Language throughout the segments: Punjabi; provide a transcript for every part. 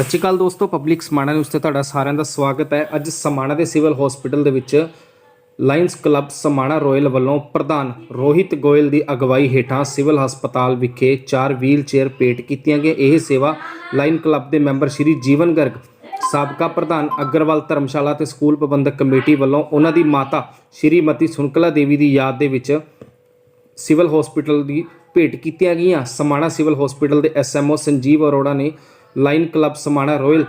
ਸਤਿ ਸ਼੍ਰੀ ਅਕਾਲ ਦੋਸਤੋ ਪਬਲਿਕ ਸਮਾਣਾ ਨਿਊਜ਼ ਤੇ ਤੁਹਾਡਾ ਸਾਰਿਆਂ ਦਾ ਸਵਾਗਤ ਹੈ। ਅੱਜ ਸਮਾਣਾ ਦੇ ਸਿਵਲ ਹਸਪੀਟਲ ਦੇ ਵਿੱਚ ਲਾਇਨਸ ਕਲੱਬ ਸਮਾਣਾ ਰਾਇਲ ਵੱਲੋਂ ਪ੍ਰਧਾਨ ਰੋਹਿਤ ਗੋਇਲ ਦੀ ਅਗਵਾਈ ਹੇਠਾਂ ਸਿਵਲ ਹਸਪਤਾਲ ਵਿਖੇ ਚਾਰ ਵੀਲ ਚੇਅਰ ਭੇਟ ਕੀਤੀਆਂ ਗਈਆਂ। ਇਹ ਸੇਵਾ ਲਾਇਨ ਕਲੱਬ ਦੇ ਮੈਂਬਰ ਸ਼੍ਰੀ ਜੀਵਨ ਗਰਗ, ਸਾਬਕਾ ਪ੍ਰਧਾਨ ਅਗਰਵਾਲ ਧਰਮਸ਼ਾਲਾ ਤੇ ਸਕੂਲ ਪ੍ਰਬੰਧਕ ਕਮੇਟੀ ਵੱਲੋਂ ਉਹਨਾਂ ਦੀ ਮਾਤਾ ਸ਼੍ਰੀਮਤੀ ਸੁਨਕਲਾ ਦੇਵੀ ਦੀ ਯਾਦ ਦੇ ਵਿੱਚ ਸਿਵਲ ਹਸਪੀਟਲ ਦੀ ਭੇਟ ਕੀਤੀਆਂ ਗਈਆਂ। ਸਮਾਣਾ ਸਿਵਲ ਹਸਪੀਟਲ ਦੇ ਐਸਐਮਓ ਸੰਜੀਵ ਅਰੋੜਾ ਨੇ ਲਾਈਨ ਕਲੱਬ ਸਮਾਣਾ ਰੋਇਲ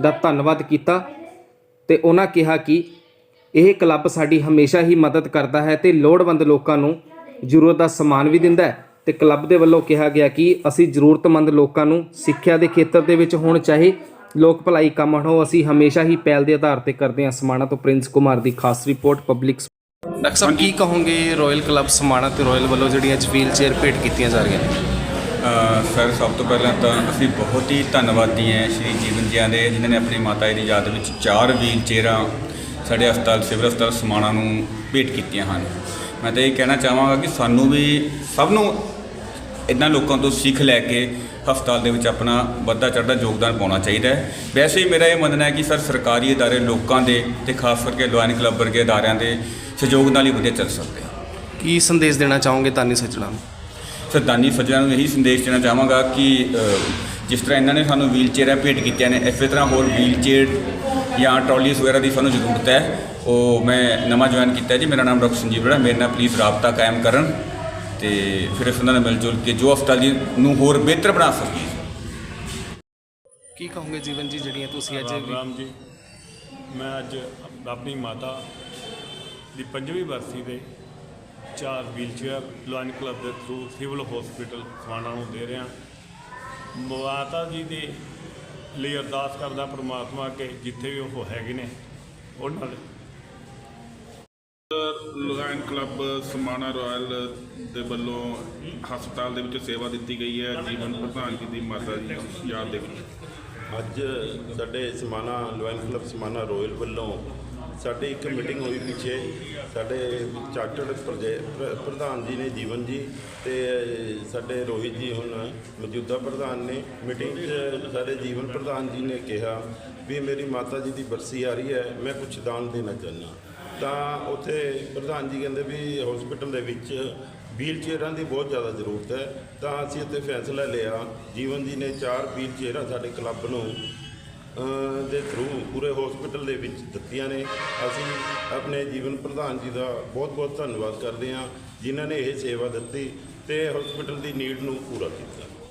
ਦਾ ਧੰਨਵਾਦ ਕੀਤਾ ਤੇ ਉਹਨਾਂ ਕਿਹਾ ਕਿ ਇਹ ਕਲੱਬ ਸਾਡੀ ਹਮੇਸ਼ਾ ਹੀ ਮਦਦ ਕਰਦਾ ਹੈ ਤੇ ਲੋੜਵੰਦ ਲੋਕਾਂ ਨੂੰ ਜ਼ਰੂਰਤ ਦਾ ਸਮਾਨ ਵੀ ਦਿੰਦਾ ਹੈ। ਤੇ ਕਲੱਬ ਦੇ ਵੱਲੋਂ ਕਿਹਾ ਗਿਆ ਕਿ ਅਸੀਂ ਜ਼ਰੂਰਤਮੰਦ ਲੋਕਾਂ ਨੂੰ ਸਿੱਖਿਆ ਦੇ ਖੇਤਰ ਦੇ ਵਿੱਚ ਹੋਣ ਚਾਹੇ ਲੋਕ ਭਲਾਈ ਕੰਮ ਹੋ ਅਸੀਂ ਹਮੇਸ਼ਾ ਹੀ ਪਹਿਲ ਦੇ ਆਧਾਰ ਤੇ ਕਰਦੇ ਹਾਂ। ਸਮਾਣਾ ਤੋਂ ਪ੍ਰਿੰਸ ਕੁਮਾਰ ਦੀ ਖਾਸ ਰਿਪੋਰਟ, ਪਬਲਿਕ ਡਾਕਟਰ ਸਾਹਿਬ ਕੀ ਕਹੋਗੇ ਰਾਇਲ ਕਲੱਬ ਸਮਾਣਾ ਤੇ ਰਾਇਲ ਵੱਲੋਂ ਜਿਹੜੀਆਂ ਅੱਜ ਵੀਲ ਚੇਅਰ ਭੇਟ ਕੀਤੀਆਂ ਜਾ ਰਹੀਆਂ ਨੇ? ਸਰ, ਸਭ ਤੋਂ ਪਹਿਲਾਂ ਤਾਂ ਅਸੀਂ ਬਹੁਤ ਹੀ ਧੰਨਵਾਦੀ ਹਾਂ ਸ਼੍ਰੀ ਜੀਵਨ ਜੀਆਂ ਦੇ, ਜਿਨ੍ਹਾਂ ਨੇ ਆਪਣੀ ਮਾਤਾ ਜੀ ਦੀ ਯਾਦ ਵਿੱਚ ਚਾਰ ਵੀਲ ਚੇਅਰਾਂ ਸਾਡੇ ਹਸਪਤਾਲ, ਸਿਵਲ ਹਸਪਤਾਲ ਸਮਾਣਾ ਨੂੰ ਭੇਟ ਕੀਤੀਆਂ ਹਨ। ਮੈਂ ਤਾਂ ਇਹ ਕਹਿਣਾ ਚਾਹਾਂਗਾ ਕਿ ਸਾਨੂੰ ਵੀ ਸਭ ਨੂੰ ਇਦਾਂ ਲੋਕਾਂ ਤੋਂ ਸਿੱਖ ਲੈ ਕੇ ਹਸਪਤਾਲ ਦੇ ਵਿੱਚ ਆਪਣਾ ਵੱਧਾ ਚੜ੍ਹਦਾ ਯੋਗਦਾਨ ਪਾਉਣਾ ਚਾਹੀਦਾ ਹੈ। ਵੈਸੇ ਹੀ ਮੇਰਾ ਇਹ ਮੰਨਣਾ ਹੈ ਕਿ ਸਰ, ਸਰਕਾਰੀ ਅਦਾਰੇ ਲੋਕਾਂ ਦੇ ਤੇ ਖਾਸ ਕਰਕੇ ਲੋਇਨ ਕਲੱਬ ਵਰਗੇ ਅਦਾਰਿਆਂ ਦੇ ਸਹਿਯੋਗ ਨਾਲ ਹੀ ਵਧੀਆ ਚੱਲ ਸਕਦੇ ਕੀ ਸੰਦੇਸ਼ ਦੇਣਾ ਚਾਹੋਗੇ ਤਾਨੀ ਸੱਜਣਾ ਨੂੰ? ਸਰਦਾਨੀ ਸੱਜਣਾ ਨੂੰ ਇਹੀ ਸੰਦੇਸ਼ ਦੇਣਾ ਚਾਹਾਂਗਾ ਕਿ ਜਿਸ ਤਰ੍ਹਾਂ ਇਹਨਾਂ ਨੇ ਸਾਨੂੰ ਵੀਲ ਚੇਅਰਾਂ ਭੇਟ ਕੀਤੀਆਂ ਨੇ ਇਸੇ ਤਰ੍ਹਾਂ ਹੋਰ ਵੀਲ ਚੇਅਰ ਜਾਂ ਟਰਾਲੀਜ਼ ਵਗੈਰਾ ਦੀ ਸਾਨੂੰ ਜ਼ਰੂਰਤ ਹੈ। ਉਹ ਮੈਂ ਨਵਾਂ ਜੁਆਇਨ ਕੀਤਾ ਜੀ ਮੇਰਾ ਨਾਮ ਡਾਕਟਰ ਸੰਜੀਵ ਰੜਾ ਮੇਰੇ ਨਾਲ ਪਲੀਜ਼ ਰਾਬਤਾ ਕਾਇਮ ਕਰਨ ਤੇ ਫਿਰ ਇਸ ਉਹਨਾਂ ਨਾਲ ਮਿਲ ਜੁਲ ਕੇ ਜੋ ਹਸਪਤਾਲ ਜੀ ਨੂੰ ਹੋਰ ਬਿਹਤਰ ਬਣਾ ਸਕੀਏ। ਕੀ ਕਹੋਗੇ ਜੀਵਨ ਜੀ ਜਿਹੜੀਆਂ ਤੁਸੀਂ ਅੱਜ ਰਾਮ ਰਾਮ ਜੀ। ਮੈਂ ਅੱਜ ਆਪਣੀ ਮਾਤਾ ਦੀ ਪੰਜਵੀਂ ਬਰਸੀ ਦੇ ਚਾਰ ਵੀਲਚੇਅਰ ਲਾਇਨ ਕਲੱਬ ਦੇ ਥਰੂ ਸਿਵਲ ਹਸਪੀਟਲ ਸਵਾਨਾ ਨੂੰ ਦੇ ਰਿਹਾ। ਮਾਤਾ ਜੀ ਦੇ ਲਈ ਅਰਦਾਸ ਕਰਦਾ ਪ੍ਰਮਾਤਮਾ ਕਿ ਜਿੱਥੇ ਵੀ ਉਹ ਹੈਗੇ ਨੇ ਉਹਨਾਂ ਦੇ। ਲੁਧਿਆਣਾ ਕਲੱਬ ਸਮਾਣਾ ਰਾਇਲ ਦੇ ਵੱਲੋਂ ਹਸਪਤਾਲ ਦੇ ਵਿੱਚ ਸੇਵਾ ਦਿੱਤੀ ਗਈ ਹੈ। ਜੀਵਨ ਪ੍ਰਧਾਨ ਜੀ ਦੀ ਮਾਤਾ ਜੀ ਦੀ ਯਾਦ ਦੇ ਵਿੱਚ ਅੱਜ ਸਾਡੇ Samana lion club Samana royal ਵੱਲੋਂ ਸਾਡੀ ਇੱਕ ਮੀਟਿੰਗ ਹੋਈ ਪਿੱਛੇ। ਸਾਡੇ ਚਾਰਟਰਡ ਪ੍ਰਜੇ- ਪ੍ਰ- ਪ੍ਰਧਾਨ ਜੀ ਨੇ, ਜੀਵਨ ਜੀ ਤੇ ਸਾਡੇ ਰੋਹਿਤ ਜੀ ਹੁਣ ਮੌਜੂਦਾ ਪ੍ਰਧਾਨ ਨੇ। ਮੀਟਿੰਗ 'ਚ ਸਾਡੇ ਜੀਵਨ ਪ੍ਰਧਾਨ ਜੀ ਨੇ ਕਿਹਾ ਵੀ ਮੇਰੀ ਮਾਤਾ ਜੀ ਦੀ ਬਰਸੀ ਆ ਰਹੀ ਹੈ, ਮੈਂ ਕੁਝ ਦਾਨ ਦੇਣਾ ਚਾਹੁੰਦਾ। ਤਾਂ ਉੱਥੇ ਪ੍ਰਧਾਨ ਜੀ ਕਹਿੰਦੇ ਵੀ ਹਸਪੀਟਲ ਦੇ ਵਿੱਚ ਵੀਲ ਚੇਅਰਾਂ ਦੀ ਬਹੁਤ ਜ਼ਿਆਦਾ ਜ਼ਰੂਰਤ ਹੈ। ਤਾਂ ਅਸੀਂ ਇੱਥੇ ਫੈਸਲਾ ਲਿਆ। ਜੀਵਨ ਜੀ ਨੇ ਚਾਰ ਵੀਲ ਚੇਅਰਾਂ ਸਾਡੇ ਕਲੱਬ ਨੂੰ ਦੇ ਥਰੂ ਪੂਰੇ ਹਸਪੀਟਲ ਦੇ ਵਿੱਚ ਦਿੱਤੀਆਂ ਨੇ। ਅਸੀਂ ਆਪਣੇ ਜੀਵਨ ਪ੍ਰਧਾਨ ਜੀ ਦਾ ਬਹੁਤ ਬਹੁਤ ਧੰਨਵਾਦ ਕਰਦੇ ਹਾਂ, ਜਿਨ੍ਹਾਂ ਨੇ ਇਹ ਸੇਵਾ ਦਿੱਤੀ ਤੇ ਹਸਪੀਟਲ ਦੀ ਨੀਡ ਨੂੰ ਪੂਰਾ ਕੀਤਾ।